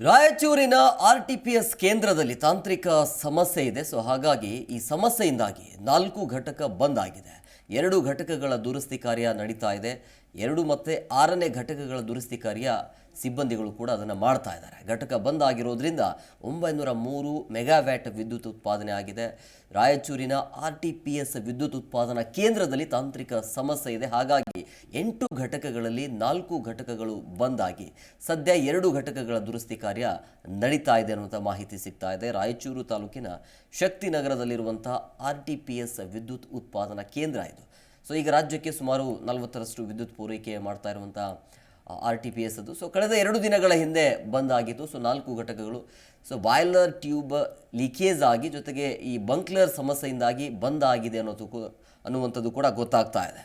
ರಾಯಚೂರಿನ R T P S ಕೇಂದ್ರದಲ್ಲಿ ತಾಂತ್ರಿಕ ಸಮಸ್ಯೆ ಇದೆ. ಸೊ ಹಾಗಾಗಿ ಈ ಸಮಸ್ಯೆಯಿಂದಾಗಿ ನಾಲ್ಕು ಘಟಕ ಬಂದ್ ಆಗಿದೆ. ಎರಡು ಘಟಕಗಳ ದುರಸ್ತಿ ಕಾರ್ಯ ನಡೀತಾ ಇದೆ. ಎರಡು ಮತ್ತು ಆರನೇ ಘಟಕಗಳ ದುರಸ್ತಿ ಕಾರ್ಯ ಸಿಬ್ಬಂದಿಗಳು ಕೂಡ ಅದನ್ನು ಮಾಡ್ತಾ ಇದ್ದಾರೆ. ಘಟಕ ಬಂದ್ ಆಗಿರೋದ್ರಿಂದ ಒಂಬೈನೂರ ಮೂರು ಮೆಗಾವ್ಯಾಟ್ ವಿದ್ಯುತ್ ಉತ್ಪಾದನೆ ಆಗಿದೆ. ರಾಯಚೂರಿನ ಆರ್ ಟಿ ಪಿ ಎಸ್ ವಿದ್ಯುತ್ ಉತ್ಪಾದನಾ ಕೇಂದ್ರದಲ್ಲಿ ತಾಂತ್ರಿಕ ಸಮಸ್ಯೆ ಇದೆ. ಹಾಗಾಗಿ ಎಂಟು ಘಟಕಗಳಲ್ಲಿ ನಾಲ್ಕು ಘಟಕಗಳು ಬಂದ್ ಆಗಿ ಸದ್ಯ ಎರಡು ಘಟಕಗಳ ದುರಸ್ತಿ ಕಾರ್ಯ ನಡೀತಾ ಇದೆ ಅನ್ನುವಂಥ ಮಾಹಿತಿ ಸಿಗ್ತಾ ಇದೆ. ರಾಯಚೂರು ತಾಲೂಕಿನ ಶಕ್ತಿನಗರದಲ್ಲಿರುವಂಥ ಆರ್ ಟಿ ಪಿ ಎಸ್ ವಿದ್ಯುತ್ ಉತ್ಪಾದನಾ ಕೇಂದ್ರ ಇದು. ಸೊ ಈಗ ರಾಜ್ಯಕ್ಕೆ ಸುಮಾರು ನಲವತ್ತರಷ್ಟು ವಿದ್ಯುತ್ ಪೂರೈಕೆ ಮಾಡ್ತಾ ಇರುವಂಥ ಆರ್ ಟಿ ಪಿ ಎಸ್ ಅದು. ಸೊ ಕಳೆದ ಎರಡು ದಿನಗಳ ಹಿಂದೆ ಬಂದ್ ಆಗಿತ್ತು. ಸೊ ನಾಲ್ಕು ಘಟಕಗಳು. ಸೊ ಬಾಯ್ಲರ್ ಟ್ಯೂಬ್ ಲೀಕೇಜ್ ಆಗಿ ಜೊತೆಗೆ ಈ ಬಂಕ್ಲರ್ ಸಮಸ್ಯೆಯಿಂದಾಗಿ ಬಂದ್ ಆಗಿದೆ ಅನ್ನೋದು ಅನ್ನುವಂಥದ್ದು ಕೂಡ ಗೊತ್ತಾಗ್ತಾ ಇದೆ.